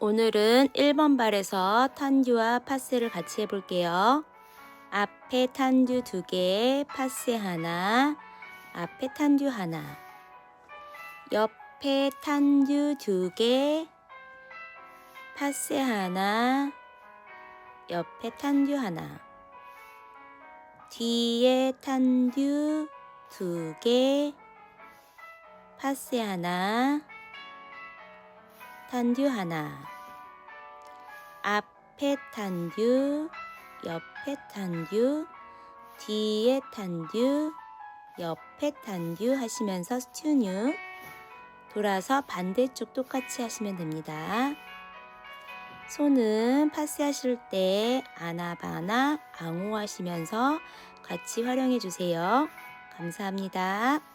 오늘은 1번 발에서 탄듀와 파세를 같이 해볼게요. 앞에 탄듀 두 개, 파세 하나, 앞에 탄듀 하나, 옆에 탄듀 두 개, 파세 하나, 옆에 탄듀 하나, 뒤에 탄듀 두 개, 파세 하나, 탄듀 하나, 앞에 탄듀, 옆에 탄듀, 뒤에 탄듀, 옆에 탄듀 하시면서 스튜뉴 돌아서 반대쪽 똑같이 하시면 됩니다. 손은 파스 하실 때 아나바나 앙호 하시면서 같이 활용해 주세요. 감사합니다.